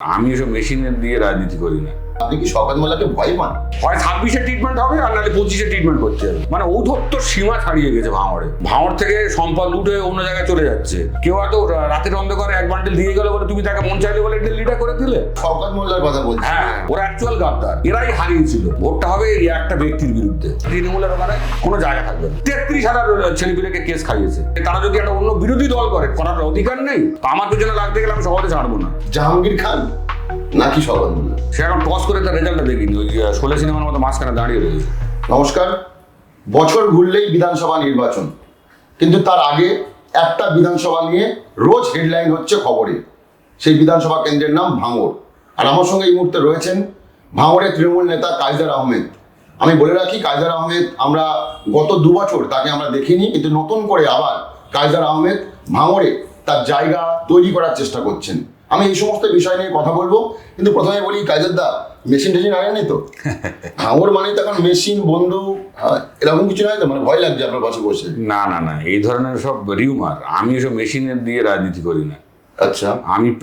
আমি ওসব মেশিনের দিয়ে রাজনীতি করি না। আপনি কি শওকত মোল্লাকে ভয় পান? হয় ছাব্বিশে ট্রিটমেন্ট হবে আর নাহলে পঁচিশে ট্রিটমেন্ট করতে হবে। মানে ঔধত্য সীমা ছাড়িয়ে গেছে ভাঙড়ে। ভাঙড় থেকে সম্পদ লুটে অন্য জায়গায় চলে যাচ্ছে। কেউ হয়তো রাতের অন্ধকারে এক বান্ডেল দিয়ে গেল বলে তুমি তাকে মন চাইলে বলে লিডার করে দিলে। শওকত মোল্লার কথা বলছি। হ্যাঁ ওরা অ্যাকচুয়াল গাদ্দার। এরাই হারিয়েছিল। ভোটটা হবে এই একটা ব্যক্তির বিরুদ্ধে। তৃণমূলের ওখানে কোনো জায়গা থাকবে তেত্রিশ হাজার ছেলেপিলেকে কেস খাইয়েছে। তারা যদি একটা অন্য বিরোধী দল করে করার অধিকার নেই আমার পেছনে লাগতে গেলে আমি সহজে ছাড়বো না। জাহাঙ্গীর খান? নাকি মোল্লা সে এখন টস করে তার রেজাল্টটা দেখিনি ওই শোলে সিনেমার মতো মাঝখানে দাঁড়িয়ে রয়েছে। নমস্কার। বছর ঘুরলেই বিধানসভা নির্বাচন। কিন্তু তার আগে একটা বিধানসভা নিয়ে রোজ হেডলাইন হচ্ছে খবরে। সেই বিধানসভা কেন্দ্রের নাম ভাঙড়। আর আমার সঙ্গে এই মুহূর্তে রয়েছেন ভাঙড়ের তৃণমূল নেতা কায়দার আহমেদ। আমি বলে রাখি কায়দার আহমেদ আমরা গত দু বছর তাকে আমরা দেখিনি কিন্তু নতুন করে আবার কায়দার আহমেদ ভাঙড়ে তার জায়গা তৈরি করার চেষ্টা করছেন। আমি এই সমস্ত বিষয় নিয়ে কথা বলব। কিন্তু প্রথমে বলি কায়দার দা মেশিন টেশিন আনেননি তো? ভাঙড় মানে তো এখন মেশিন বন্ধু এরকম কিছু নয় তো? মানে ভয় লাগছে আপনার পাশে বসে। না না না এই ধরনের সব রিউমার আমি এসব মেশিনের দিয়ে রাজনীতি করি না। আচ্ছা। আমি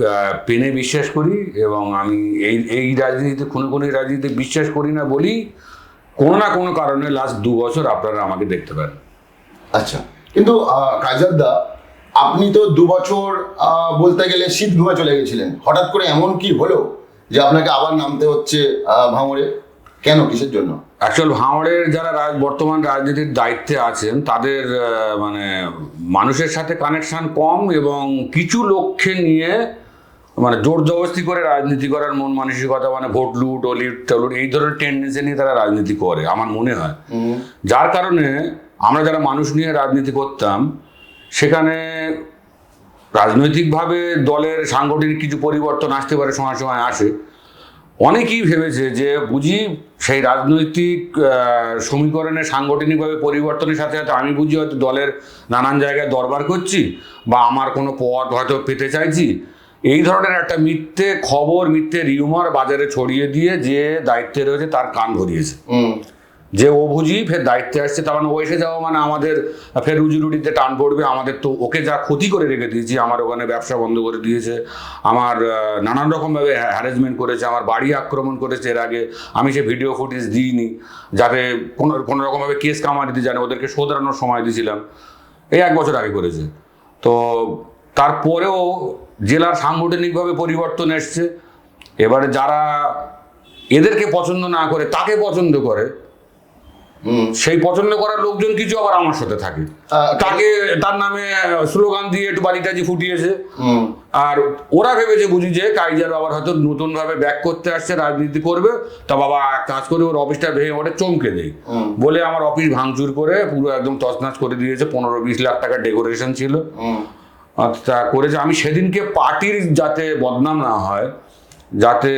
পেনে বিশ্বাস করি এবং আমি এই এই রাজনীতিতে কোনো কোনো রাজনীতিতে বিশ্বাস করি না বলি কোনো না কোনো কারণে লাস্ট দু বছর আপনারা আমাকে দেখতে পারেন। আচ্ছা। কিন্তু কাইজার দা আপনি তো দু বছর বলতে গেলে শীত ঘুমে চলে গেছিলেন। হঠাৎ করে এমন কি হলো যে আপনাকে আবার নামতে হচ্ছে ভাঙড়ে? কেন কিসের জন্য? অ্যাকচুয়াল ভাঙড়ের যারা রাজ- বর্তমান রাজনীতির দায়িত্বে আছেন তাদের মানে মানুষের সাথে কানেকশন কম এবং কিছু লক্ষ্যে নিয়ে মানে জোর জবরদস্তি করে রাজনীতি করার মন মানসিকতা মানে ভোট লুট ও লিট টলুট এই ধরনের টেন্ডেন্সি নিয়ে তারা রাজনীতি করে আমার মনে হয়। যার কারণে আমরা যারা মানুষ নিয়ে রাজনীতি করতাম সেখানে রাজনৈতিকভাবে দলের সাংগঠনিক কিছু পরিবর্তন আসতে পারে সময় সময় আসে। অনেকেই ভেবেছে যে বুঝি সেই রাজনৈতিক সমীকরণে সাংগঠনিকভাবে পরিবর্তনের সাথে সাথে আমি বুঝি হয়তো দলের নানান জায়গায় দরবার করছি বা আমার কোনো পদ হয়তো পেতে চাইছি। এই ধরনের একটা মিথ্যে খবর, মিথ্যে রিউমার বাজারে ছড়িয়ে দিয়ে যে দায়িত্বে রয়েছে তার কান ভরিয়েছে হুম। যে ও বুঝি ফের দায়িত্বে আসছে, তার মানে ও এসে যাওয়া মানে আমাদের, ফের রুজি রুটিতে টান পড়বে, আমাদের তো ওকে যা ক্ষতি করে রেখে দিয়েছি, আমার ওখানে ব্যবসা বন্ধ করে দিয়েছে, আমার নানান রকমভাবে হ্যারাসমেন্ট করেছে, আমার বাড়ি আক্রমণ করেছে এর আগে, আমি সে ভিডিও ফুটেজ দিইনি, যাতে কোনো কোনো রকমভাবে কেস কামার দিতে জানে, ওদেরকে শোধরানোর সময় দিয়েছিলাম এই এক বছর আগে করেছে, তো তারপরেও জেলার সাংগঠনিকভাবে পরিবর্তন এসছে, এবারে যারা এদেরকে পছন্দ না করে, তাকে পছন্দ করে সেই পছন্দ করার লোকজন কিছু আবার আমার সাথে থাকে। তাকে তার নামে স্লোগান দিয়ে একটু বাড়িটাজি ফুটিয়েছে। আর ওরা ভেবেছে বুঝি যে কাইজার আবার হয়তো নতুন ভাবে ব্যাক করতে আসছে রাজনীতি করবে। তা বাবা এক কাজ করে ওর অফিসটা ভেঙে ওটা চমকে দেয়। বলে আমার অফিস ভাঙচুর করে পুরো একদম তছনাছ করে দিয়েছে। পনেরো বিশ লাখ টাকা ডেকোরেশন ছিল। তা করেছে। আমি সেদিনকে পার্টির যাতে বদনাম না হয় যাতে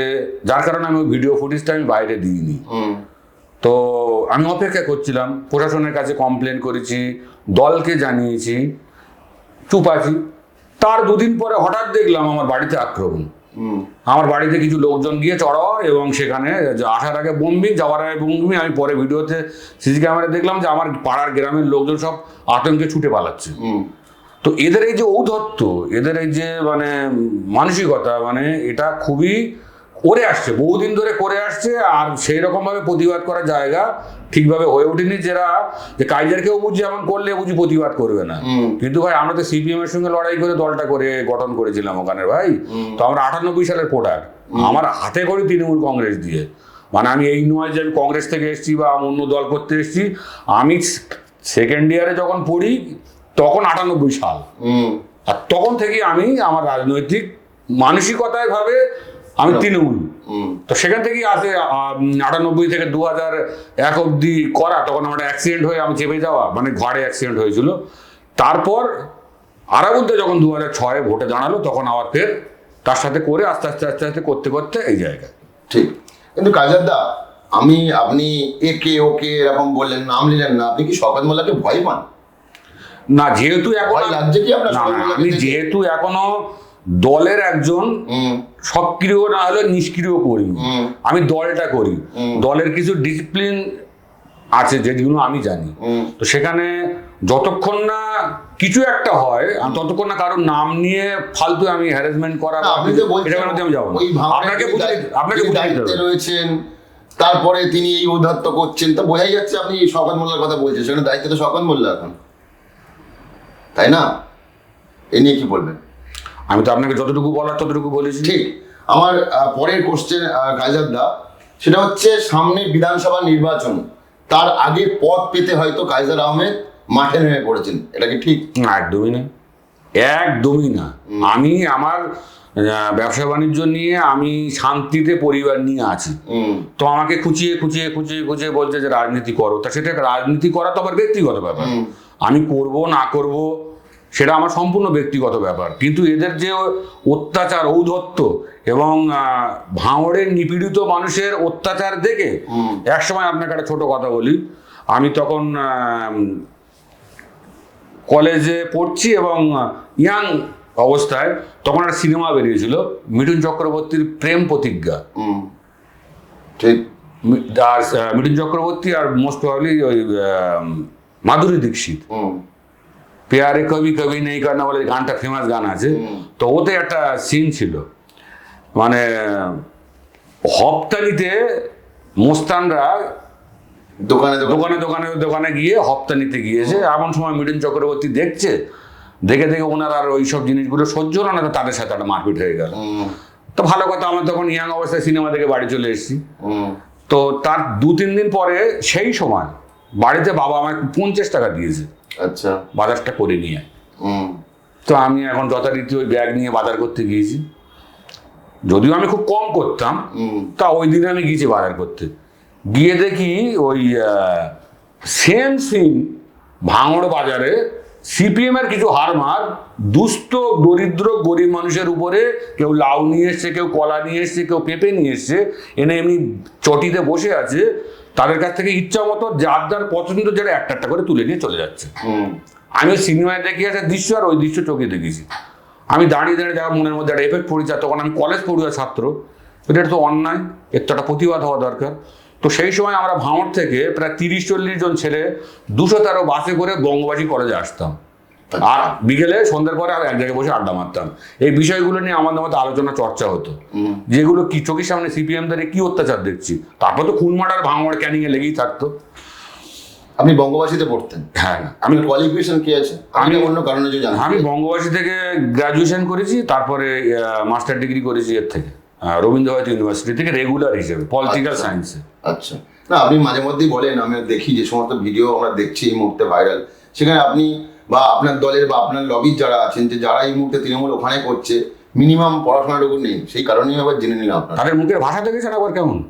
যার কারণে আমি ওই ভিডিও ফুটেজটা আমি বাইরে দিইনি। তো আমি অপেক্ষা করছিলাম প্রশাসনের কাছে কমপ্লেন করেছি দলকে জানিয়েছি চুপ আছি তার দুদিন পরে হঠাৎ দেখলাম আমার বাড়িতে আক্রমণ। আমার বাড়িতে কিছু লোকজন গিয়ে চড়াও এবং সেখানে আসার আগে বোম্বিং যাওয়ার আগে বোম্বিং। আমি পরে ভিডিওতে সিসি ক্যামেরা দেখলাম যে আমার পাড়ার গ্রামের লোকজন সব আতঙ্কে ছুটে পালাচ্ছে। তো এদের এই যে ঔদ্ধত্য এদের এই যে মানে মানসিকতা মানে এটা খুবই করে আসছে বহুদিন ধরে করে আসছে আর সেই রকম ভাবে প্রতিবাদ করার জায়গা ঠিকভাবে হয়ে ওঠেনি যারা যে কাইজারকেও বুঝি এমন করলে বুঝি প্রতিবাদ করবে না। কিন্তু ভাই আমরা তো সিপিএম এর সঙ্গে লড়াই করে দলটা করে গঠন করেছিলাম ওখানে ভাই। তো আমরা আটানব্বই সালের ভোটার। আমার হাতে করি তৃণমূল কংগ্রেস দিয়ে। মানে আমি এই নয় যে আমি কংগ্রেস থেকে এসেছি বা অন্য দল করতে এসেছি আমি সেকেন্ড ইয়ারে যখন পড়ি তখন আটানব্বই সাল। আর তখন থেকে আমি আমার রাজনৈতিক মানসিকতায় ভাবে আমি তৃণমূল। তো সেখান থেকেই আসে আটানব্বই থেকে দু হাজার এক অব্দি করা তখন আমার অ্যাক্সিডেন্ট হয়ে আমি চেপে যাওয়া মানে ঘরে অ্যাক্সিডেন্ট হয়েছিল। তারপর আরাবুদ্দে যখন দু হাজার ছয়ে ভোটে দাঁড়াল তখন আবার ফের তার সাথে করে আস্তে আস্তে আস্তে আস্তে করতে করতে এই জায়গায়। ঠিক। কিন্তু কাজার দা আমি আপনি একে ওকে এরকম বললেন নাম নিলেন না আপনি কি শওকত মোল্লাকে ভয় পান? না যেহেতু এখন আমি যেহেতু এখনও দলের একজন সক্রিয় না হলে নিষ্ক্রিয় করি। আমি দলটা করি। দলের কিছু ডিসিপ্লিন আছে যেগুলো আমি জানি। তো সেখানে যতক্ষণ না কিছু একটা হয় ততক্ষণ না কারোর নাম নিয়ে ফালতু আমি হ্যারাসমেন্ট করা আপনি তো আমি যাব আপনাকে আপনাকে। রয়েছেন। তারপরে তিনি এই উদাত্ত করছেন। তো বোঝাই যাচ্ছে আপনি শওকত মোল্লার কথা বলছেন। সেখানে দায়িত্ব তো শওকত মোল্লা এখন। তাই না? এ নিয়ে কি বলবেন? আমি তো আপনাকে যতটুকু বলার ততটুকু বলেছি। ঠিক। আমার পরের কোশ্চেন কাইজারদা সেটা হচ্ছে সামনে বিধানসভা নির্বাচন। তার আগে পদ পেতে হয়তো কাইজার আহমেদ মাঠে নেমে পড়েছেন। এটা কি ঠিক? না, একদমই না। একদমই না। আমি আমার ব্যবসা বাণিজ্য নিয়ে আমি শান্তিতে পরিবার নিয়ে আছি। তো আমাকে খুঁচিয়ে খুঁচিয়ে খুঁচিয়ে খুঁচিয়ে বলছে যে রাজনীতি করো। তা সেটা রাজনীতি করা তো আবার ব্যক্তিগত ব্যাপার। আমি করব না করব সেটা আমার সম্পূর্ণ ব্যক্তিগত ব্যাপার। কিন্তু এদের যে অত্যাচার ঔধত্য এবং ভাঙড়ের নিপীড়িত মানুষের অত্যাচার দেখে। একসময় আপনাকে একটা ছোট কথা বলি। আমি তখন কলেজে পড়ছি এবং ইয়াং অবস্থায় তখন একটা সিনেমা বেরিয়েছিল মিঠুন চক্রবর্তীর প্রেম প্রতিজ্ঞা। ঠিক। মিঠুন চক্রবর্তী আর মোস্ট প্রবাবলি ওই মাধুরী দীক্ষিত। পেয়ারে কবি কবি নেই কারণ বলে গানটা ফেমাস গান আছে। তো ওতে একটা সিন ছিল। মানে হপ্তানিতে মোস্তানরা দোকানে দোকানে। দোকানে দোকানে গিয়ে হপ্তা নিতে গিয়েছে এমন সময় মিঠুন চক্রবর্তী দেখছে। দেখে দেখে ওনার আর ওইসব জিনিসগুলো সহ্য হলো না তো তাদের সাথে একটা মারপিট হয়ে গেল। তো ভালো কথা আমার তখন ইয়াং অবস্থায় সিনেমা দেখে বাড়ি চলে এসেছি। তো তার দু তিন দিন পরে সেই সময় বাড়িতে বাবা আমাকে পঞ্চাশ টাকা দিয়েছে। আচ্ছা। বাজারটা করে নিয়ে হুম। তো আমি এখন যথারীতি ওই ব্যাগ নিয়ে বাজার করতে গিয়েছি। যদিও আমি খুব কম করতাম তা ওই দিনে আমি গিয়েছি বাজার করতে। গিয়ে দেখি ওই সেম সিন ভাঙড় বাজারে সিপিএম এর কিছু হারমার দুস্থ দরিদ্র গরিব মানুষের উপরে কেউ লাউ নিয়ে এসছে কেউ কলা নিয়ে এসছে কেউ পেঁপে নিয়ে এসছে এনে এমনি চটিতে বসে আছে তাদের কাছ থেকে ইচ্ছা মতো যার যার পছন্দ যারা একটা একটা করে তুলে নিয়ে চলে যাচ্ছে। আমি ওই সিনেমায় দেখি আছে দৃশ্য আর ওই দৃশ্য চোখে দেখেছি। আমি দাঁড়িয়ে দাঁড়িয়ে যা মনের মধ্যে একটা এফেক্ট পড়েছে তখন আমি কলেজ পড়ুয়া ছাত্র এটা তো অন্যায় এর তো একটা প্রতিবাদ হওয়া দরকার। তো সেই সময় আমরা ভাঙড় থেকে প্রায় তিরিশ চল্লিশ জন ছেলে দুশো তেরো বাসে করে বঙ্গবাসী কলেজে আসতাম। আর বিকেলে সন্ধ্যের পরে আর এক জায়গায় বসে আড্ডা মারতাম। এই বিষয়গুলো নিয়ে আমাদের মধ্যে আলোচনা চর্চা হতো। যেগুলো কি চোখের সামনে সিপিএম দের কি অত্যাচার দেখছি? তারপর তো খুন মার্ডার ভাঙড় ক্যানিংয়ে লেগেই থাকতো। আপনি বঙ্গবাসীতে পড়তেন? হ্যাঁ। আমি কোয়ালিফিকেশন কি আছে? আমি অন্য কারণে যে জানি আমি বঙ্গবাসী থেকে গ্রাজুয়েশন করেছি তারপরে মাস্টার ডিগ্রি করেছি এর থেকে। আহ, রবীন্দ্র ভারতী ইউনিভার্সিটি থেকে রেগুলার হিসেবে পলিটিক্যাল আচ্ছা। সায়েন্সে আচ্ছা। না আপনি মাঝে মধ্যেই বলেন আমি দেখি যে সমস্ত ভিডিও আমরা দেখছি এই মুহূর্তে ভাইরাল সেখানে আপনি বা আপনার দলের বা আপনার লবির যারা আছেন যে যারা এই মুহূর্তে তৃণমূল ওখানে করছে মিনিমাম পড়াশোনাটুকু নেই। সেই কারণেই আবার জেনে নিলাম আপনার তাদের মুখের ভাষা দেখেছেন আবার কেমন?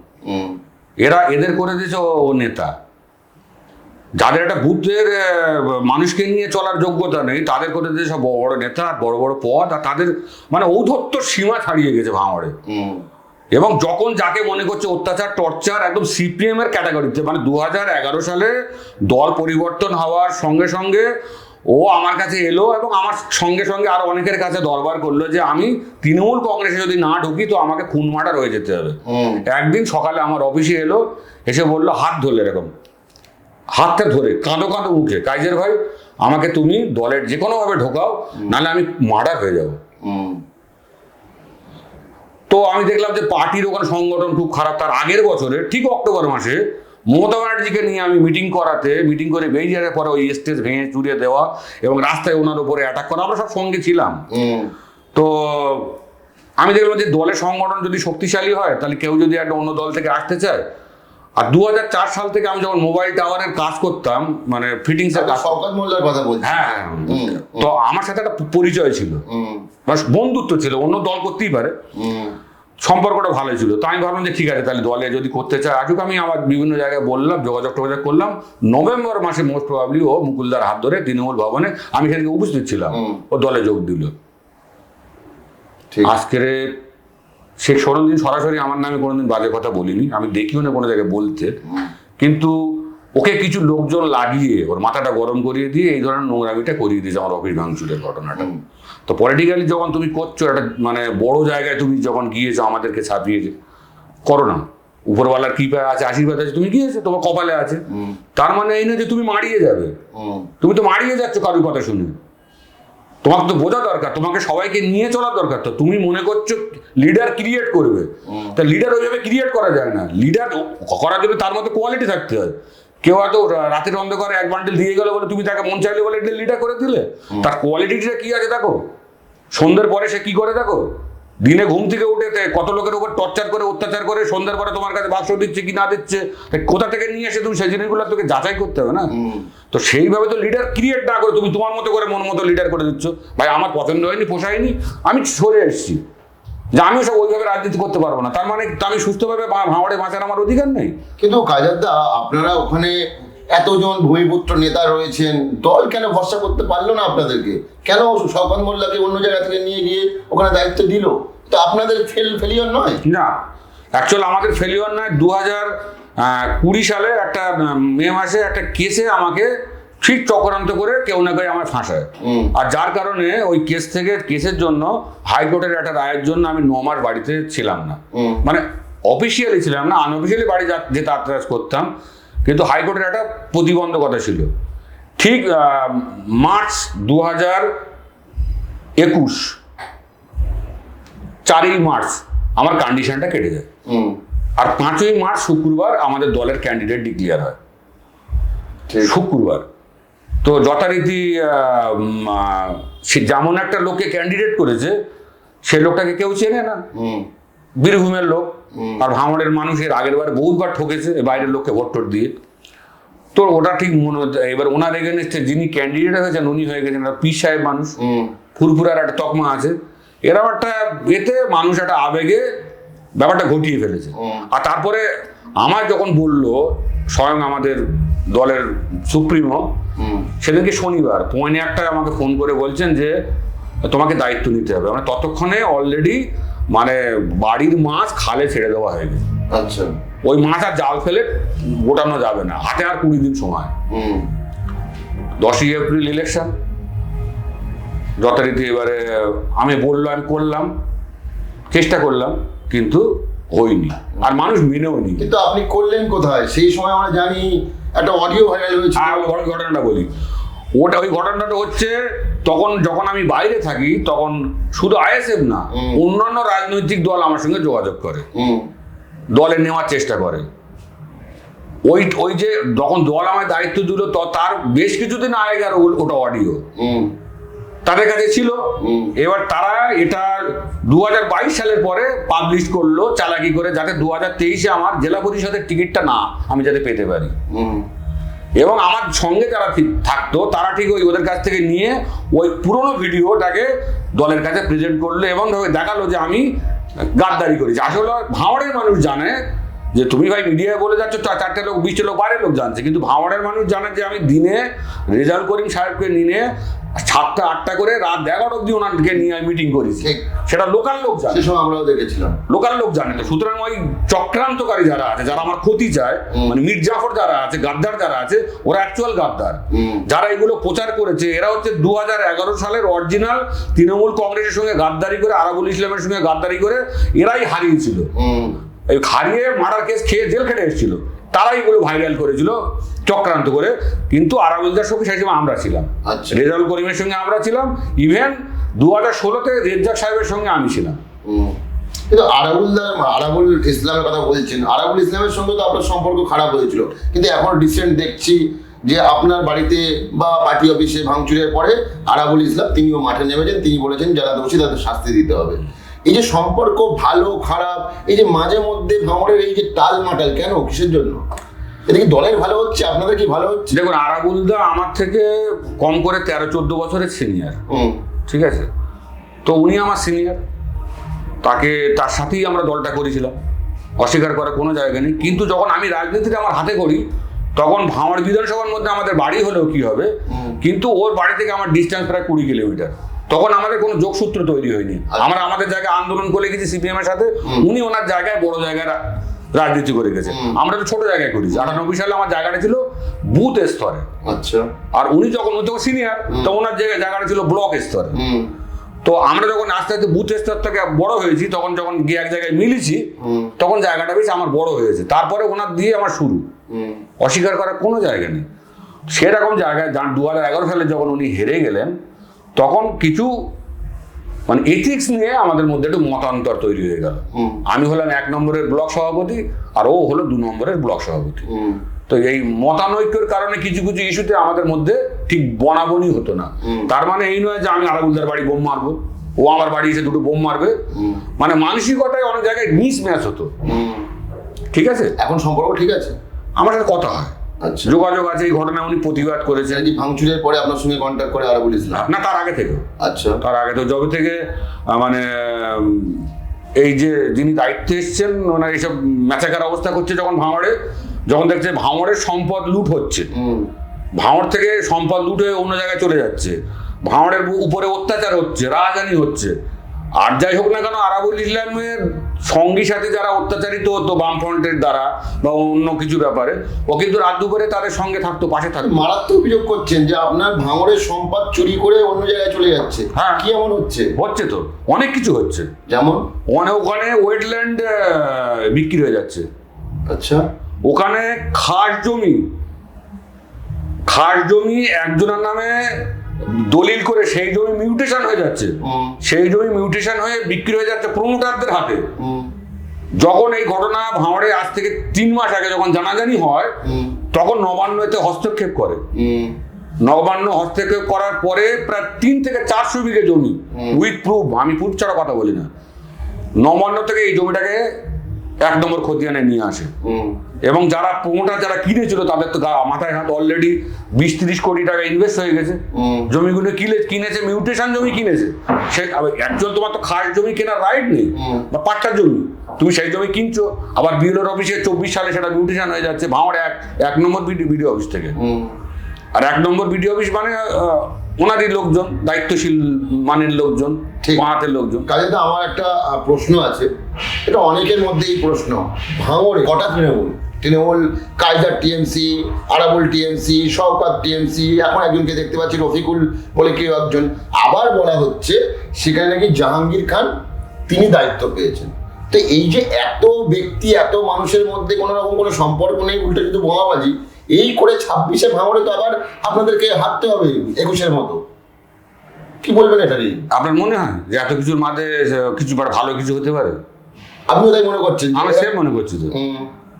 এরা এদের করে দিয়েছে ও নেতা। যাদের একটা বুদ্ধের মানুষকে নিয়ে চলার যোগ্যতা নেই তাদের করে দিয়েছে সব বড় বড় নেতা আর বড় বড় পদ আর তাদের মানে ঔধত্য সীমা ছাড়িয়ে গেছে ভাঙড়ে। হুম। এবং যখন যাকে মনে করছে অত্যাচার টর্চার একদম সিপিএম এর ক্যাটাগরিতে মানে দু এগারো সালে দল পরিবর্তন হওয়ার সঙ্গে সঙ্গে ও আমার কাছে এলো এবং আমার সঙ্গে সঙ্গে আরও অনেকের কাছে দরবার করল যে আমি তৃণমূল কংগ্রেসে যদি না ঢুকি তো আমাকে খুন মার্ডার হয়ে যেতে হবে। একদিন সকালে আমার অফিসে এলো এসে বলল হাত ধরলে এরকম। হাতটা ধরে কাঁদো কাঁদো উঠে। কাইজের ভাই আমাকে তুমি দলের যে কোনোভাবে ঢোকাও নাহলে আমি মার্ডার হয়ে যাব। তো আমি দেখলাম যে পার্টির ওখানে সংগঠন খুব খারাপ। তার আগের বছরে ঠিক অক্টোবর মাসে মমতা ব্যানার্জিকে নিয়ে আমি মিটিং করাতে মিটিং করে বেরিয়ে যাওয়ার পরে ওই স্টেজ ভেঙে চুরিয়ে দেওয়া এবং রাস্তায় ওনার উপরে অ্যাটাক করা আমরা সব সঙ্গে ছিলাম। তো আমি দেখলাম যে দলের সংগঠন যদি শক্তিশালী হয় তাহলে কেউ যদি একটা অন্য দল থেকে আসতে চায়। আর দু হাজার চার সাল থেকে আমি যখন মোবাইল টাওয়ারের কাজ করতাম মানে ফিটিংসের কাজ শওকত মোল্লার কথা বলছি। হ্যাঁ। তো আমার সাথে একটা পরিচয় ছিল। হুম। বন্ধুত্ব ছিল অন্য দল করতেই পারে। সম্পর্কটা ভালো ছিল। তো আমি ভাবলাম যে ঠিক আছে তাহলে দলে যদি করতে চায় আজকে আমি আবার বিভিন্ন জায়গায় বললাম যোগাযোগ টোগাযোগ করলাম। নভেম্বর মাসে মোস্ট প্রবাবলি ও মুকুলদার হাত ধরে তৃণমূল ভবনে আমি সেদিকে উপস্থিত ছিলাম। ও দলে যোগ দিল। আজকের সে কোনোদিন সরাসরি আমার নামে কোনোদিন বাজে কথা বলিনি আমি দেখিও না কোনো জায়গায় বলতে। কিন্তু ওকে কিছু লোকজন লাগিয়ে ওর মাথাটা গরম করিয়ে দিয়ে এই ধরনের নোংরামিটা করিয়ে দিয়েছে আমার অফিস ভাঙচুরের ঘটনাটা। তো পলিটিক্যালি যখন তুমি করছ একটা মানে বড় জায়গায় তুমি যখন গিয়েছো আমাদেরকে ছাপিয়েছে করো না উপরওয়ালার কৃপা আছে আশীর্বাদ আছে তুমি আছে তোমার কপালে আছে। তার মানে এই না যে তুমি মারিয়ে যাবে। তুমি তো মারিয়ে যাচ্ছ কারোর কথা শুনে। তোমাকে তো বোঝা দরকার তোমাকে সবাইকে নিয়ে চলা দরকার। তো তুমি মনে করছ লিডার ক্রিয়েট করবে। তা লিডার ওইভাবে ক্রিয়েট করা যায় না। লিডার করা যাবে তার মধ্যে কোয়ালিটি থাকতে হয়। কেউ হয়তো রাতের অন্ধকারে এক বান্ডেল দিয়ে গেল বলে তুমি তাকে মন চাইলে বলে লিডার করে দিলে। তার কোয়ালিটিটা কি আছে দেখো? সন্ধ্যের পরে সে কি করে দেখো? দিনে ঘুম থেকে উঠে কত লোকের উপর টর্চার করে অত্যাচার করে সন্ধ্যের পরে তোমার কাছে বাক্স দিচ্ছে কি না দিচ্ছে? কোথা থেকে নিয়ে এসে তুমি সেই জিনিসগুলো তোকে যাচাই করতে হবে না? তো সেইভাবে তো লিডার ক্রিয়েট না করে তুমি তোমার মতো করে মন মতো লিডার করে দিচ্ছ। ভাই আমার পছন্দ হয়নি পোষায়নি আমি সরে এসেছি। যে আমিও সব ওইভাবে রাজনীতি করতে পারব না। তার মানে আমি সুস্থভাবে ভাঁড়ে বাঁচার আমার অধিকার নেই? কিন্তু কাজারদা আপনারা ওখানে এতজন ভূমিপুত্র নেতা রয়েছেন দল কেন ভরসা করতে পারল না আপনাদেরকে? কেন শওকত মোল্লাকে অন্য জায়গা থেকে নিয়ে গিয়ে ওখানে দায়িত্ব দিল? তো আপনাদের ফেল ফেলিয়র নয়? না। অ্যাকচুয়াল আমাদের ফেলিওর নয়। দু হাজার কুড়ি সালে একটা মে মাসে একটা কেসে আমাকে ঠিক চক্রান্ত করে কেউ না কেউ আমার ফাঁসায়। আর যার কারণে ওই কেস থেকে কেসের জন্য হাইকোর্টের একটা রায়ের জন্য আমি ন মাস বাড়িতে ছিলাম না। মানে অফিসিয়ালি ছিলাম না আনঅফিসিয়ালি বাড়ি যা- যেতে আত্মরাজ করতাম কিন্তু হাইকোর্টের একটা প্রতিবন্ধকতা ছিল। ঠিক মার্চ দু হাজার একুশ চারই মার্চ আমার কন্ডিশনটা কেটে যায়। আর পাঁচই মার্চ শুক্রবার আমাদের দলের ক্যান্ডিডেট ডিক্লেয়ার হয়। ঠিক। শুক্রবার। তো যথারীতি সে যেমন একটা লোককে ক্যান্ডিডেট করেছে সে লোকটাকে কেউ চেনে না। বীরভূমের লোক। আর ভাঙড়ের মানুষের আগের বার বহুবার ঠকেছে বাইরের লোককে ভোট টোট দিয়ে। তো ওটা ঠিক মনে এবার ওনার এগেনস্টে যিনি ক্যান্ডিডেট হয়েছেন উনি হয়ে গেছেন পীর সাহেব মানুষ। ফুরফুরার একটা তকমা আছে। এরকম একটা এতে মানুষ একটা আবেগে ব্যাপারটা ঘটিয়ে ফেলেছে। আর তারপরে আমার যখন বলল স্বয়ং আমাদের দলের সুপ্রিমো সেদিনকে শনিবার পয়নে একটা আমাকে ফোন করে বলছেন যে তোমাকে দায়িত্ব নিতে হবে। মানে ততক্ষণে অলরেডি মানে বাড়ির মাছ খালে ছেড়ে দেওয়া হয়ে গেছে। আচ্ছা। ওই মাছ আর জাল ফেলে গোটানো যাবে না। হাতে আর কুড়ি দিন সময়। হুম। দশই এপ্রিল ইলেকশন যথারীতি এবারে আমি বলল আমি করলাম চেষ্টা করলাম কিন্তু হয়নি। আর মানুষ মেনেও নি কিন্তু আপনি করলেন কোথায়? সেই সময় আমরা জানি একটা অডিও ভাইরাল হয়েছে আর ঘটনাটা বলি। ওটা ওই ঘটনাটা হচ্ছে তখন যখন আমি বাইরে থাকি তখন শুধু আইএসএফ না অন্যান্য রাজনৈতিক দল আমার সঙ্গে যোগাযোগ করে। দলে নেওয়ার চেষ্টা করে। ওই ওই যে যখন দল আমায় দায়িত্ব দিল তো তার বেশ কিছুদিন আগেকার ওটা অডিও তাদের কাছে ছিল। এবার তারা এটা দু হাজার বাইশ সালের পরে পাবলিশ করল চালাকি করে যাতে দু হাজার তেইশে আমার জেলা পরিষদের টিকিটটা না আমি যাতে পেতে পারি। এবং আমার সঙ্গে যারা থাকতো তারা ঠিক ওই ওদের কাছ থেকে নিয়ে ওই পুরোনো ভিডিওটাকে দলের কাছে প্রেজেন্ট করল এবং দেখাল যে আমি গাদ্দারি করেছি। আসলে ভাঁড়ের মানুষ জানে যে তুমি ভাই মিডিয়ায় বলে যাচ্ছ চারটে লোক বিশটা লোক বাইরের লোক জানছে। কিন্তু ভাঁড়ের মানুষ জানে যে আমি দিনে রেজাল্ট করিম সাহেবকে নিয়ে সাতটা আটটা করে রাত এগারো অব্দি ওনাকে নিয়ে আমি মিটিং করেছি সেটা লোকাল লোক জানে। সে সময় আমরাও দেখেছিলাম। লোকাল লোক জানে তো। সুতরাং ওই চক্রান্তকারী যারা আছে যারা আমার ক্ষতি চায়। মানে মির্জাফর যারা আছে গাদ্দার যারা আছে ওরা অ্যাকচুয়াল গাদ্দার। যারা এগুলো প্রচার করেছে এরা হচ্ছে দু হাজার এগারো সালের অরিজিনাল তৃণমূল কংগ্রেসের সঙ্গে গাদ্দারি করে আরাবুল ইসলামের সঙ্গে গাদ্দারি করে এরাই হারিয়েছিল। এই হারিয়ে মারার কেস খেয়ে জেল খেটে এসেছিল। তারাই এগুলো ভাইরাল করেছিল। চক্রান্ত করে কিন্তু আরাবুলদার সঙ্গে সেই সময় আমরা ছিলাম। আচ্ছা। রেজাউল করিমের সঙ্গে আমরা ছিলাম ইভেন দু হাজার ষোলোতে রেজ্জাক সাহেবের সঙ্গে আমি ছিলাম। কিন্তু আরাবুলদার আরাবুল ইসলামের কথা বলছেন আরাবুল ইসলামের সঙ্গে তো আপনার সম্পর্ক খারাপ হয়েছিল। কিন্তু এখন রিসেন্ট দেখছি যে আপনার বাড়িতে বা পার্টি অফিসে ভাঙচুরের পরে আরাবুল ইসলাম তিনিও মাঠে নেমেছেন তিনি বলেছেন যারা দোষী তাদের শাস্তি দিতে হবে। এই যে সম্পর্ক ভালো খারাপ এই যে মাঝে মধ্যে ভাঙড়ের এই যে টাল মাটাল কেন? কিসের জন্য? এটা কি দলের ভালো হচ্ছে আপনাদের কি ভালো হচ্ছে? দেখুন আরাবুলদা আমার থেকে কম করে তেরো চোদ্দ বছরের সিনিয়র ঠিক আছে? তো উনি আমার সিনিয়র তাকে তার সাথেই আমরা দলটা করেছিলাম। অস্বীকার করার কোনো জায়গা নেই। কিন্তু যখন আমি রাজনীতিটা আমার হাতে করি তখন ভাঁড় বিধানসভার মধ্যে আমাদের বাড়ি হলেও কি হবে? কিন্তু ওর বাড়ি থেকে আমার ডিস্টেন্স প্রায় কুড়ি কিলোমিটার তখন আমাদের কোনো যোগসূত্র তৈরি হয়নি। আচ্ছা। আমরা আমাদের জায়গায় আন্দোলন করে গেছি সিপিএম এর সাথে উনি ওনার জায়গায় বড় জায়গায় রাজনীতি করে গেছে। আমরা তো ছোট জায়গায় করেছি আটানব্বই সালে আমার জায়গাটা ছিল বুথ স্তরে। আচ্ছা। আর উনি যখন উনি তখন সিনিয়র তো ওনার জায়গায় জায়গাটা ছিল ব্লক স্তরে। তো আমরা যখন আস্তে আস্তে বুথ স্তর থেকে বড় হয়েছি তখন যখন গিয়ে এক জায়গায় মিলেছি তখন জায়গাটা বেশ আমার বড় হয়েছে। তারপরে ওনার দিয়ে আমার শুরু। অস্বীকার করার কোনো জায়গা নেই। সেরকম জায়গায় দু হাজার এগারো সালে যখন উনি হেরে গেলেন তখন কিছু মানে এথিক্স নিয়ে আমাদের মধ্যে একটু মতান্তর তৈরি হয়ে গেল। আমি হলাম এক নম্বরের ব্লক সভাপতি আর ও হলো দু নম্বরের ব্লক সভাপতি। তো এই মতানৈক্যের কারণে কিছু কিছু ইস্যুতে আমাদের মধ্যে ঠিক বনাবনি হতো না। তার মানে এই নয় যে আমি আরাবুলদার বাড়ি বোম মারবো ও আমার বাড়ি এসে দুটো বোম মারবে। মানে মানসিকতায় অনেক জায়গায় মিস ম্যাচ হতো ঠিক আছে? এখন সম্পর্ক ঠিক আছে? আমার সাথে কথা হয়। যোগাযোগ আছে এই ঘটনায় উনি প্রতিবাদ করেছেন। কি ভাঙচুরের পরে আপনার সঙ্গে কন্ট্যাক্ট করে আরাবুল ইসলাম না তার আগে থেকে। আচ্ছা। তার আগে তো যবে থেকে মানে এই যে যিনি দায়িত্বে এসছেন ওনার এইসব ম্যাচাকার অবস্থা করছে যখন ভাঙড়ে যখন দেখছে ভাঙড়ের সম্পদ লুট হচ্ছে। ভাঙড় থেকে সম্পদ লুট হয়ে অন্য জায়গায় চলে যাচ্ছে। ভাঙড়ের উপরে অত্যাচার হচ্ছে রাজধানী হচ্ছে। আর যাই হোক না কেন আরাবুল ইসলামের সঙ্গী সাথে যারা অত্যাচারিত হতো বামফ্রন্টের দ্বারা বা অন্য কিছু ব্যাপারে ও কিন্তু রাত দুপুরে তাদের সঙ্গে থাকতো পাশে থাকতো। মারাত্মক অভিযোগ করছেন যে আপনার ভাঙড়ের সম্পদ চুরি করে অন্য জায়গায় চলে যাচ্ছে। হ্যাঁ। কি এমন হচ্ছে? হচ্ছে তো অনেক কিছু হচ্ছে। যেমন? ওখানে ওখানে ওয়েটল্যান্ড বিক্রি হয়ে যাচ্ছে। আচ্ছা। ওখানে খাস জমি খাস জমি একজনের নামে দলিল করে সেই জমি মিউটেশন হয়ে যাচ্ছে। সেই জমি মিউটেশন হয়ে বিক্রি হয়ে যাচ্ছে প্রমোটারদের হাতে। যখন এই ঘটনা ভাঙড়ে আজ থেকে তিন মাস আগে যখন জানাজানি হয় তখন নবান্ন এতে হস্তক্ষেপ করে। নবান্ন হস্তক্ষেপ করার পরে প্রায় তিন থেকে চারশো বিঘে জমি উইথ প্রুফ আমি প্রুফ ছাড়া কথা বলি না। নবান্ন থেকে এই জমিটাকে এক নম্বর খতিয়ানে নিয়ে আসে। এবং যারা প্রমোটার যারা কিনেছিল তাদের তো মাথায় হাত অলরেডি বিশ তিরিশ কোটি টাকা ইনভেস্ট হয়ে গেছে। জমিগুলো কিনে কিনেছে মিউটেশন জমি কিনেছে। সে অ্যাকচুয়াল তোমার তো খাস জমি কেনার রাইট নেই। বা পাট্টার জমি। তুমি সেই জমি কিনছো। আবার বিএলওর অফিসে চব্বিশ সালে সেটা মিউটেশন হয়ে যাচ্ছে। ভাঙড় এক এক নম্বর বিডিও অফিস থেকে। আর এক নম্বর বিডিও অফিস মানে ওনারই লোকজন দায়িত্বশীল মানের লোকজন ঠিক। পাহাতের লোকজন। কাজে তো আমার একটা প্রশ্ন আছে। এটা অনেকের মধ্যেই প্রশ্ন। ভাঙড়ে কটা Trinamool? Trinamool কায়দার TMC Arabul TMC Shaukat TMC এখন একজনকে দেখতে পাচ্ছি রফিকুল বলে কেউ একজন। আবার বলা হচ্ছে সেখানে নাকি জাহাঙ্গীর খান তিনি দায়িত্ব পেয়েছেন। তো এই যে এত ব্যক্তি এত মানুষের মধ্যে কোনো রকম কোনো সম্পর্ক নেই উল্টে শুধু বোমাবাজি এই করে ছাব্বিশে ভাঙড়ে তো আবার আপনাদেরকে হাঁটতে হবে একুশের মতো। কি বলবেন এটা নিয়ে? আপনার মনে হয় যে এত কিছুর মাঝে কিছু ভালো কিছু হতে পারে? আপনিও তাই মনে করছেন আমি সে মনে করছি তো।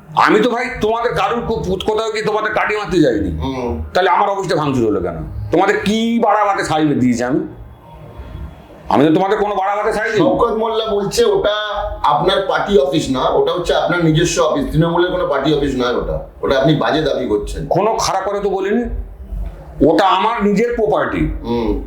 আমি তো ভাই তোমাদের কারুর খুব কোথাও গিয়ে তোমাদের কাটি মারতে যাইনি। তাহলে আমার অবস্থা ভাঙচুর হলো কেন? তোমাদের কি বাড়াবাতে সাইবে দিয়েছি আমি? আমি তো তোমাদের কোনো বাড়াবাতে সাইজ শওকত মোল্লা বলছে ওটা আপনার পার্টি অফিস না ওটা হচ্ছে আপনার নিজস্ব অফিস তৃণমূলের কোনো পার্টি অফিস নয় ওটা। ওটা আপনি বাজে দাবি করছেন। কোনো খারাপ করে তো বলিনি। ওটা আমার নিজের প্রপার্টি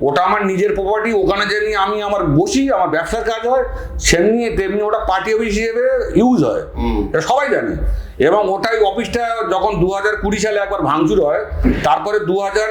ওটা আমার নিজের প্রপার্টি ওখানে যেমনি আমি আমার বসি আমার ব্যবসার কাজ হয় সেমনি তেমনি ওটা পার্টি অফিস হিসেবে ইউজ হয়। এটা সবাই জানে। এবং ওটাই অফিসটা যখন দু হাজার কুড়ি সালে একবার ভাঙচুর হয় তারপরে দু হাজার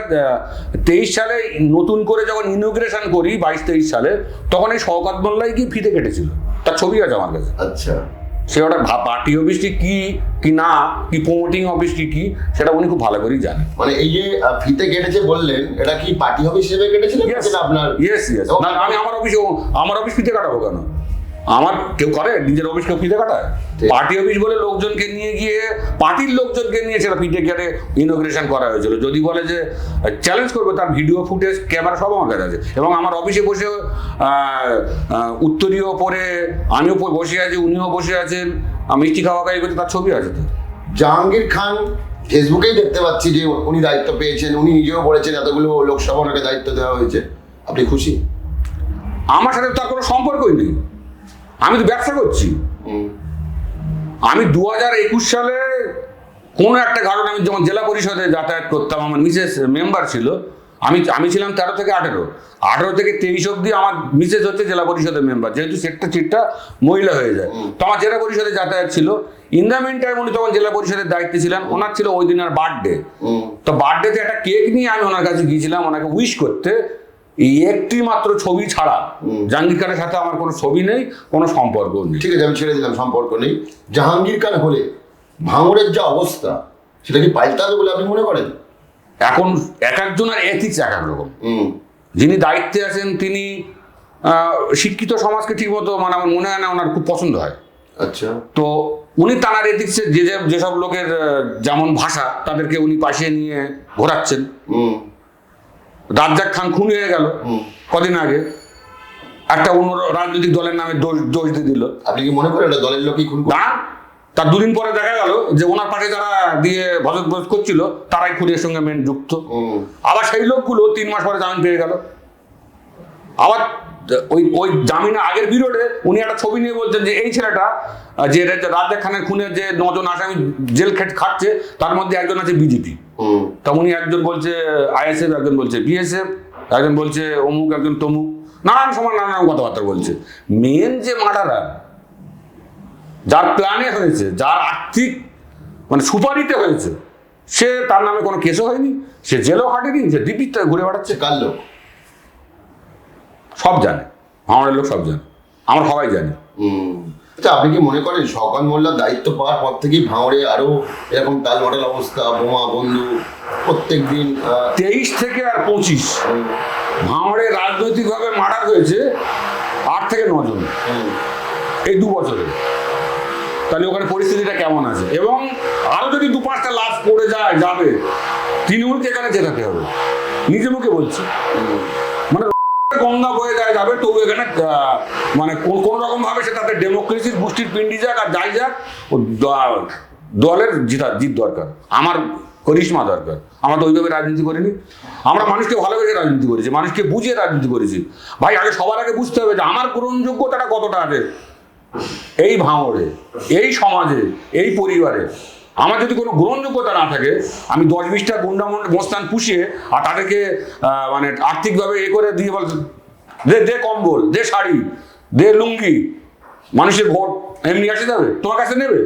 তেইশ সালে নতুন করে যখন ইনোগ্রেশন করি বাইশ তেইশ সালে তখন এই শওকাত মোল্লাই কি ফিতে কেটেছিল? তার ছবি আছে আমার কাছে। আচ্ছা। সে ওটা পার্টি অফিসটি কি কি না কি প্রমোটিং অফিসটি কি সেটা উনি খুব ভালো করেই জানেন মানে এই যে ফিতে কেটেছে বললেন এটা কি পার্টি অফিস হিসেবে কেটেছিল. আপনার ইয়েস ইয়েস আমি আমার অফিসে আমার অফিস ফিতে কাটাবো কেন আমার কেউ করে? নিজের অফিস কেউ ফিতে কাটায়? পার্টি অফিস বলে লোকজনকে নিয়ে গিয়ে পার্টির লোকজনকে নিয়ে সেটা ফিতে কেটে ইনোগ্রেশন করা হয়েছিল। যদি বলে যে চ্যালেঞ্জ করবে তার ভিডিও ফুটেজ ক্যামেরা সব আমার কাছে আছে। এবং আমার অফিসে বসে উত্তরীয় পরে আমিও বসে আছি উনিও বসে আছেন মিষ্টি খাওয়া খাই করছে তার ছবি আছে তো। জাহাঙ্গীর খান ফেসবুকেই দেখতে পাচ্ছি যে উনি দায়িত্ব পেয়েছেন উনি নিজেও বলেছেন এতগুলো লোকসভা ওনাকে দায়িত্ব দেওয়া হয়েছে। আপনি খুশি? আমার সাথে তার কোনো সম্পর্কই নেই। আমি তো ব্যবসা করছি। আমি দু হাজার একুশ সালে কোনো একটা কারণ আমি যখন জেলা পরিষদে যাতায়াত করতাম আমার মিসেস মেম্বার ছিল আমি আমি ছিলাম তেরো থেকে আঠেরো। আঠেরো থেকে তেইশ অবধি আমার মিসেস হচ্ছে জেলা পরিষদের মেম্বার যেহেতু সেক্টর চিটটা মহিলা হয়ে যায়। তো আমার জেলা পরিষদে যাতায়াত ছিল। ইন দ্য মিন টাইম উনি তখন জেলা পরিষদের দায়িত্বে ছিলেন ওনার ছিল ওই দিনের বার্থডে। তো বার্থডেতে একটা কেক নিয়ে আমি ওনার কাছে গিয়েছিলাম ওনাকে উইশ করতে। এই একটি মাত্র ছবি ছাড়া জাহাঙ্গীর খানের সাথে আমার কোনো ছবি নেই কোনো সম্পর্ক নেই। ঠিক আছে আমি ছেড়ে দিলাম সম্পর্ক নেই। জাহাঙ্গীর খান হলে ভাঙড়ের যা অবস্থা সেটা কি পাল্টাবে বলে আপনি মনে করেন? এখন এক একজনের এথিক্স এক এক রকম। হুম। যিনি দায়িত্বে আছেন তিনি শিক্ষিত সমাজকে ঠিকমতো মানে আমার মনে হয় না ওনার খুব পছন্দ হয়। আচ্ছা। তো উনি তানার এদিকছে যে যে যেসব লোকের যেমন ভাষা তাদেরকে উনি পাশে নিয়ে ঘোরাচ্ছেন। হুম। রাজ্জাক খান খুন হয়ে গেল কদিন আগে। একটা অন্য রাজনৈতিক দলের নামে দোষ দোষ দিয়ে দিল। আপনি কি মনে করেন দলের লোকই খুন? না তার দুদিন পরে দেখা গেল যে ওনার পাশে যারা দিয়ে ভজত ভজ করছিল তারাই খুনের সঙ্গে মেন যুক্ত। আবার সেই লোকগুলো তিন মাস পরে জামিন পেয়ে গেল। আবার ওই ওই জামিনের আগের বিরোধে উনি একটা ছবি নিয়ে বলছেন যে এই ছেলেটা যে রাজ্জাক খানের খুনের যে নজন আসামি জেল খেট খাচ্ছে তার মধ্যে একজন আছে বিজেপি। তা উনি একজন বলছে আইএসএফ একজন বলছে বিএসএফ একজন বলছে অমুক একজন তমুক নানান সময় নানান রকম কথাবার্তা বলছে। মেন যে মার্ডারার যার প্ল্যানে হয়েছে যার আর্থিক মানে সুপারিতে হয়েছে সে তার নামে কোনো কেসও হয়নি সে জেলও খাটেনি সে দিব্যিতে ঘুরে বেড়াচ্ছে। কার লোক? সব জানে। আমাদের লোক সব জানে। আমরা সবাই জানি। আচ্ছা আপনি কি মনে করেন শওকত মোল্লার দায়িত্ব পাওয়ার পর থেকেই ভাঙড়ে আরও এরকম তালমাটাল অবস্থা বোমা বন্ধু প্রত্যেক দিন তেইশ থেকে আর পঁচিশ। ভাঙড়ে রাজনৈতিকভাবে মার্ডার হয়েছে আট থেকে নজন এই দু বছরে। তাহলে ওখানে পরিস্থিতিটা কেমন আছে? এবং আরও যদি দু পাঁচটা লাশ পড়ে যায় যাবে তৃণমূলকে এখানে জেতাতে হবে। নিজে মুখে বলছি। গঙ্গা বয়ে যায়, যাবে তবু এখানে মানে কোন- রকম ভাবে সে তাদের ডেমোক্রেসির গোষ্ঠীর পিন্ডি যাক আর যাই যাক দলের জিতা, জিত দরকার। আমার করিশ্মা দরকার। আমরা তো ওইভাবে রাজনীতি করিনি। আমরা মানুষকে ভালোবেসে রাজনীতি করেছি, মানুষকে বুঝিয়ে রাজনীতি করেছি। ভাই, আগে সবার আগে বুঝতে হবে যে আমার গ্রহণযোগ্যতাটা কতটা আছে। এই ভাঙড়ে, এই সমাজে, এই পরিবারে। আমার যদি কোনো গ্রহণযোগ্যতা না থাকে, আমি দশ বিশটা গুন্ডা মোস্তান পুষিয়ে আর তাদেরকে মানে আর্থিকভাবে এ করে দিয়ে বল, দে দে কম্বল, দে শাড়ি, দে লুঙ্গি, মানুষের ভোট এমনি আসে যাবে? তোমার কাছে নেবে?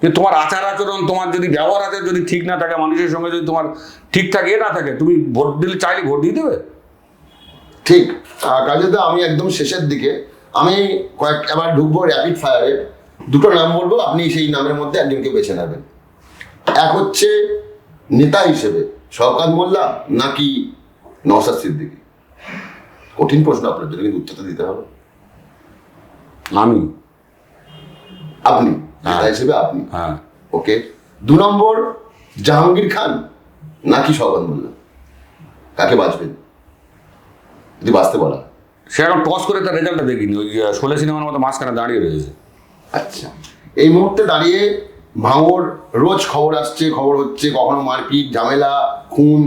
কিন্তু তোমার আচার আচরণ, তোমার যদি ব্যবহার আচার যদি ঠিক না থাকে, মানুষের সঙ্গে যদি তোমার ঠিকঠাক এ না থাকে, তুমি ভোট দিলে চাইলে ভোট দিয়ে দেবে? ঠিক। কাজে কাজেদা, আমি একদম শেষের দিকে, আমি কয়েক, এবার ঢুকবো র্যাপিড ফায়ারে দুটো নাম বলব আপনি সেই নামের মধ্যে একজনকে বেছে নেবেন। এক হচ্ছে নেতা হিসেবে শওকাত মোল্লা নাকি নওসাদ সিদ্দিকী? কঠিন প্রশ্ন আপনার জন্য কিন্তু উত্তরটা দিতে হবে। আমি। আপনি নেতা হ্যাঁ। হিসেবে আপনি। হ্যাঁ। ওকে দু নম্বর জাহাঙ্গীর খান নাকি শওকাত মোল্লা? কাকে বাঁচবেন? যদি বাঁচতে বলা। সে এখন টস করে তার রেজাল্টটা দেখিনি ওই শোলে সিনেমার মতো মাঝখানে দাঁড়িয়ে রয়েছে। আচ্ছা এই মুহূর্তে দাঁড়িয়ে ভাঙড় রোজ খবর আসছে, খবর হচ্ছে কখনো মারপিট, ঝামেলা, খুন,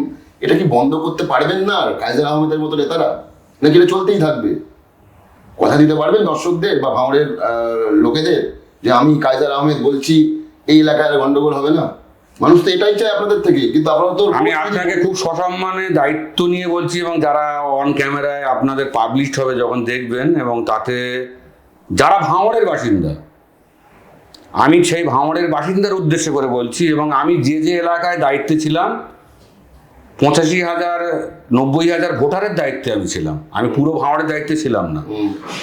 এটা কি বন্ধ করতে পারবেন না আর কায়জার আহমেদের মতো নেতারা? নাকি এটা চলতেই থাকবে? কথা দিতে পারবেন দর্শকদের বা ভাঙড়ের লোকেদের যে আমি কায়জার আহমেদ বলছি, এই এলাকায় গন্ডগোল হবে না? মানুষ তো এটাই চায় আপনাদের থেকে, কিন্তু আপনারা তো আমি আপনাকে খুব সসম্মানে দায়িত্ব নিয়ে বলছি এবং যারা অন ক্যামেরায় আপনাদের পাবলিশড হবে যখন দেখবেন এবং তাতে যারা ভাঙড়ের বাসিন্দা আমি সেই ভাঙড়ের বাসিন্দার উদ্দেশ্য করে বলছি এবং আমি যে যে এলাকায় দায়িত্বে ছিলাম পঁচাশি হাজার নব্বই হাজার ভোটারের দায়িত্বে আমি ছিলাম। আমি পুরো ভাঙড়ের দায়িত্বে ছিলাম না।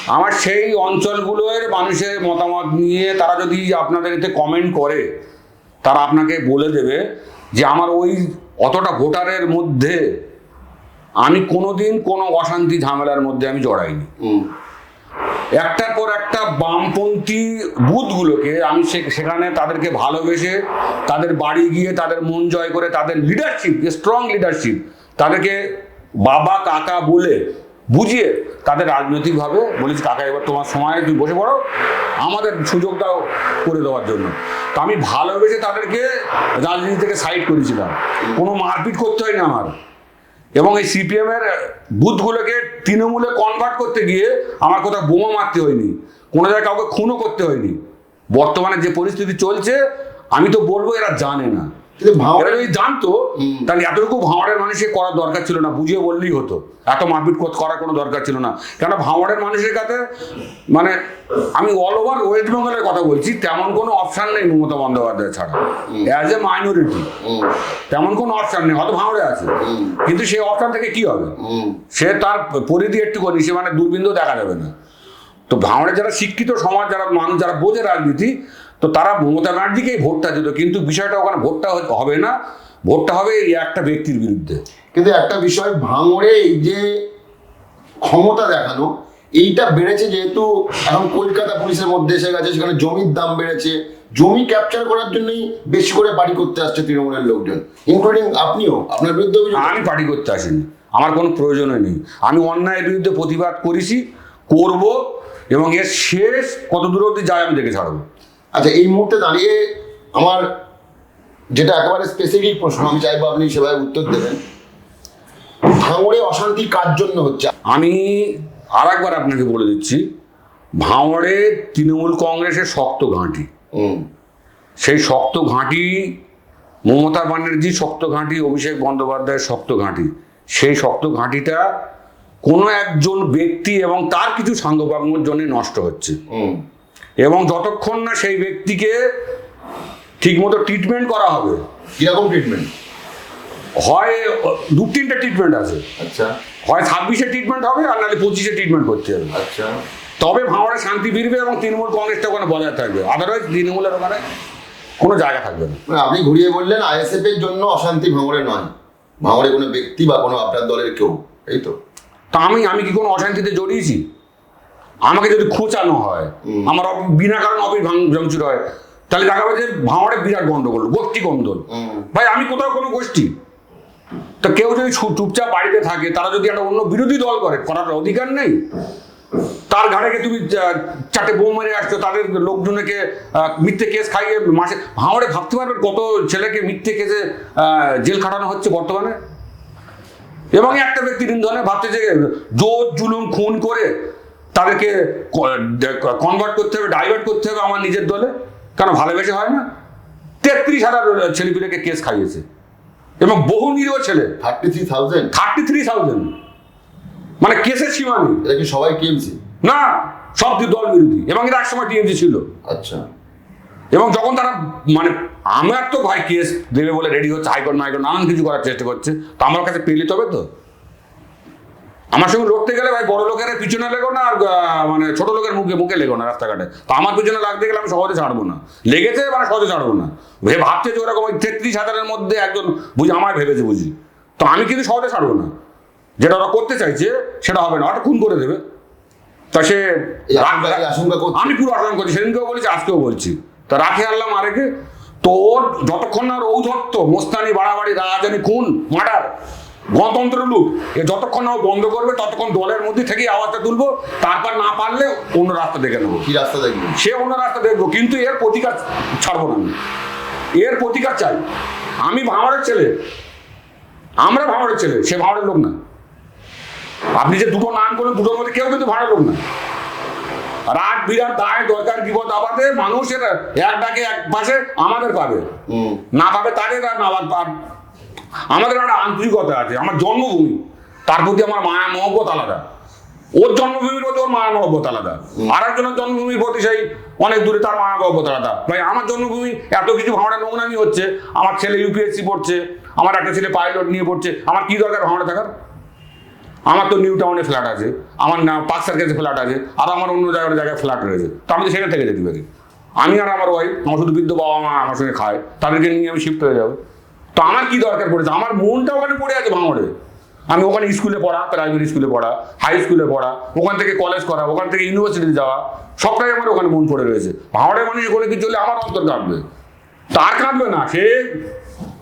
আমার সেই অঞ্চলগুলোর মানুষের মতামত নিয়ে তারা যদি আপনাদের এতে কমেন্ট করে তারা আপনাকে বলে দেবে যে আমার ওই অতটা ভোটারের মধ্যে আমি কোনোদিন কোনো অশান্তি ঝামেলার মধ্যে আমি জড়াইনি। একটার পর একটা বামপন্থী বুথগুলোকে আমি সেখানে তাদেরকে ভালোবেসে তাদের বাড়ি গিয়ে তাদের মন জয় করে তাদের লিডারশিপ স্ট্রং লিডারশিপ তাদেরকে বাবা, কাকা বলে বুঝিয়ে তাদের রাজনৈতিকভাবে বলিস কাকা, এবার তোমার সময়, তুমি বসে পড়ো, আমাদের সুযোগটাও করে দেওয়ার জন্য। তো আমি ভালোবেসে তাদেরকে রাজনীতি থেকে সাইড করেছিলাম। কোনো মারপিট করতে হয়নি আমার। এবং এই সিপিএম এর বুথগুলোকে তৃণমূলে কনভার্ট করতে গিয়ে আমার কোথাও বোমা মারতে হয়নি, কোনো জায়গায় কাউকে খুনও করতে হয়নি। বর্তমানে যে পরিস্থিতি চলছে, আমি তো বলব এরা জানে না। এরা যদি জানতো তাহলে এতটুকু ভাঙড়ের মানুষের করার দরকার ছিল না বুঝিয়ে বললেই হতো। এত মারপিট কর- করার কোনো দরকার ছিল না। কেন ভাঙড়ের মানুষের কাছে মানে আমি অল ওভার ওয়েস্ট বেঙ্গলের কথা বলছি তেমন কোনো অপশান নেই মমতা বন্দ্যোপাধ্যায় ছাড়া। অ্যাজ এ মাইনরিটি তেমন কোনো অপশান নেই হয়তো ভাঙড়ে আছে। কিন্তু সেই অপশান থেকে কি হবে? সে তার পরিধি একটুখানি সে মানে দূরবিন্দু দেখা যাবে না। তো ভাঙড়ে যারা শিক্ষিত সমাজ যারা মানুষ যারা বোঝে রাজনীতি তো তারা মমতা ব্যানার্জিকেই ভোটটা দিত কিন্তু বিষয়টা ওখানে ভোটটা হবে না। ভোটটা হবে এই একটা ব্যক্তির বিরুদ্ধে। কিন্তু একটা বিষয় ভাঙড়ে এই যে ক্ষমতা দেখানো এইটা বেড়েছে যেহেতু এখন কলকাতা পুলিশের মধ্যে এসে গেছে সেখানে জমির দাম বেড়েছে। জমি ক্যাপচার করার জন্যই বেশি করে বাড়ি করতে আসছে তৃণমূলের লোকজন ইনক্লুডিং আপনিও আপনার বিরুদ্ধে আমি পার্টি করতে আসিনি আমার কোনো প্রয়োজনই নেই। আমি অন্যায়ের বিরুদ্ধে প্রতিবাদ করেছি করব এবং এর শেষ কত দূর অবধি যায় আমি দেখে ছাড়বো। আচ্ছা এই মুহূর্তে দাঁড়িয়ে আমার যেটা একেবারে স্পেসিফিক প্রশ্ন আমি চাইব আপনি সেভাবে উত্তর দেবেন। ভাঙড়ে অশান্তি কার জন্য হচ্ছে? আমি আর একবার আপনাকে বলে দিচ্ছি ভাঁড়ে তৃণমূল কংগ্রেসের শক্ত ঘাঁটি। সেই শক্ত ঘাঁটি মমতা ব্যানার্জি শক্ত ঘাঁটি অভিষেক বন্দ্যোপাধ্যায়ের শক্ত ঘাঁটি। সেই শক্ত ঘাঁটিটা কোনো একজন ব্যক্তি এবং তার কিছু সাঙ্গপাঙ্গর জন্য নষ্ট হচ্ছে। এবং যতক্ষণ না সেই ব্যক্তিকে ঠিকমতো ট্রিটমেন্ট করা হবে। কীরকম ট্রিটমেন্ট হয় দু তিনটে ট্রিটমেন্ট আছে। আচ্ছা। হয় ছাব্বিশে ট্রিটমেন্ট হবে আর নাহলে পঁচিশে ট্রিটমেন্ট করতে হবে। আচ্ছা। তবে ভাঙড়ে শান্তি ফিরবে এবং তৃণমূল কংগ্রেসটা ওখানে বজায় থাকবে। আদারওয়াইজ তৃণমূলের ওখানে কোনো জায়গা থাকবে না। মানে আপনি ঘুরিয়ে বললেন আইএসএফ এর জন্য অশান্তি ভাঙড়ে নয়। ভাঙড়ে কোনো ব্যক্তি বা কোনো আপনার দলের কেউ এই তো। তা আমি আমি কি কোনো অশান্তিতে জড়িয়েছি? আমাকে যদি খোঁচানো হয় আমার বিনা কারণ অফিস ভাঙচুর হয় তাহলে দেখা যাবে যে ভাঙড়ে বিরাট গন্ডগোল গোষ্ঠী গন্ডল। ভাই আমি কোথাও কোনো গোষ্ঠী? তো কেউ যদি চুপচাপ বাড়িতে থাকে তারা যদি একটা অন্য বিরোধী দল করে করার অধিকার নেই? তার ঘাড়ে গিয়ে তুমি চারটে বোম মেরে আসছো তাদের লোকজনকে মিথ্যে কেস খাইয়ে মাসে ভাঙড়ে ভাবতে পারবেন কত ছেলেকে মিথ্যে কেসে জেল খাটানো হচ্ছে বর্তমানে? এবং একটা ব্যক্তি নিন্দনে ভাবছে যে জোর জুলুম খুন করে তাদেরকে কনভার্ট করতে হবে ডাইভার্ট করতে হবে আমার নিজের দলে। কেন ভালোবেসে হয় না? তেত্রিশ হাজার ছেলেপিলেকে কেস খাইয়েছে। এবং বহু নিরীহ ছেলে। Thirty three thousand thirty three thousand মানে কেসের সীমা নেই। এটা কি সবাই টিএমসি? না সব দল বিরোধী। এবং এর এক সময় টিএমসি ছিল। আচ্ছা। এবং যখন তারা মানে আমার তো ভাই কেস দেবে বলে রেডি হচ্ছে হাইকোর্ট হাইকোর্ট নানান কিছু করার চেষ্টা করছে। তো আমার কাছে পেলে তবে তো। আমার সঙ্গে লড়তে গেলে ভাই বড় লোকের পিছনে লেগো না আর মানে ছোট লোকের মুখে মুখে লেগো না রাস্তাঘাটে। তো আমার পিছনে লাগতে গেলে আমি সহজে ছাড়বো না। লেগেছে মানে সহজে ছাড়বো না। ভে ভাবছে যে ওরকম ওই তেত্রিশ হাজারের মধ্যে একজন বুঝি আমায় ভেবেছে বুঝি। তো আমি কিন্তু সহজে ছাড়বো না। যেটা ওরা করতে চাইছে সেটা হবে না। ওটা খুন করে দেবে। তা সে আমি পুরো আচরণ করছি। সেদিনকেও বলেছি আজকেও বলছি। তা রাখে আনলাম আরেকে তো ওর যতক্ষণ না ওর ঔধত্য মোস্তানি বাড়াবাড়ি রাজানি খুন মার্ডার গণতন্ত্র লুট। এ যতক্ষণ না ও বন্ধ করবে ততক্ষণ দলের মধ্যে থেকেই আওয়াজটা তুলবো তারপর না পারলে অন্য রাস্তা দেখে নেব। কি রাস্তা দেখবেন সে অন্য রাস্তা দেখব কিন্তু এর প্রতিকার ছাড়বো না এর প্রতিকার চাই। আমি ভাঙড়ের ছেলে। আমরা ভাঙড়ের ছেলে সে ভাঙড়ের লোক না। আপনি যে দুটো নাম করলেন দুটোর মধ্যে কেউ কিন্তু ভাড়া লোক না। রাত বিরাট দায় দরকার বিপদ আবাদে মানুষের এক ডাকে এক পাশে আমাদের পাবে। না পাবে তাদের আর না আমাদের একটা আন্তরিকতা আছে আমার জন্মভূমি। তার প্রতি আমার মায়া মহব্বত আলাদা। ওর জন্মভূমির প্রতি ওর মায়া মহব্বত আলাদা। আর একজনের জন্মভূমির প্রতি সেই অনেক দূরে তার মায়া মহব্বত আলাদা। ভাই আমার জন্মভূমি এত কিছু ভাঙড়া নোংরামি হচ্ছে। আমার ছেলে ইউপিএসসি পড়ছে আমার একটা ছেলে পাইলট নিয়ে পড়ছে। আমার কি দরকার ভাঙড়া থাকার আমার তো নিউ টাউনে ফ্ল্যাট আছে। আমার না পাঁচ সার্কেসে ফ্ল্যাট আছে। আর আমার অন্য জায়গায় জায়গায় ফ্ল্যাট রয়েছে। তো আমি তো সেখান থেকে যেতে পারি। আমি আর আমার ওয়াইফ আমার শুধু বৃদ্ধ বাবা মা আমার সঙ্গে খায়। তাদেরকে নিয়ে আমি শিফট হয়ে যাব। তো আমার কি দরকার পড়েছে? আমার মনটা ওখানে পড়ে আছে ভাঙড়ে। আমি ওখানে স্কুলে পড়া প্রাইমারি স্কুলে পড়া হাই স্কুলে পড়া ওখান থেকে কলেজ করা ওখান থেকে ইউনিভার্সিটিতে যাওয়া সবটাই আমার ওখানে মন পড়ে রয়েছে। ভাঙড়ের মানুষ ওখানে কিছু হলে আমার অন্তর কাঁদবে তার কাঁদবে না সে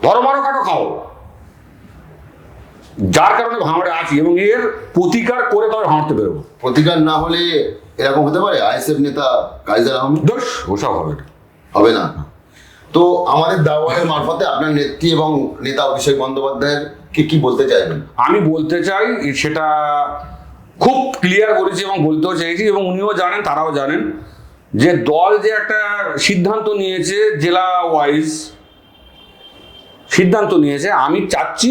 ধরো মারো কাটো খাও। যার কারণে ভাঙড়ে আছি এবং এর প্রতিকার করে তবে ভাঙড়তে বেরোবো। প্রতিকার না হলে এরকম হতে পারে? আইএসএফ নেতা কাইজার আহমেদ? দোষ ওসব হবে হবে না? তো আমাদের দাওয়ারের মারফতে আপনার নেত্রী এবং নেতা অভিষেক বন্দ্যোপাধ্যায়ের কে কি বলতে চাইবেন? আমি বলতে চাই সেটা খুব ক্লিয়ার করেছি এবং বলতেও চাইছি এবং উনিও জানেন তারাও জানেন যে দল যে একটা সিদ্ধান্ত নিয়েছে জেলা ওয়াইজ সিদ্ধান্ত নিয়েছে আমি চাচ্ছি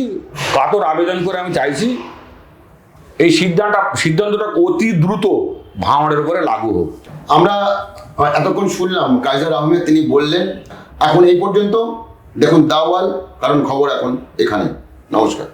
কাতর আবেদন করে আমি চাইছি এই সিদ্ধান্ত সিদ্ধান্তটা অতি দ্রুত ভাঙড়ের উপরে লাগু হোক। আমরা এতক্ষণ শুনলাম কাইজার আহমেদ তিনি বললেন এখন এই পর্যন্ত দেখুন দাওয়াল কারণ খবর এখন এখানে। নমস্কার।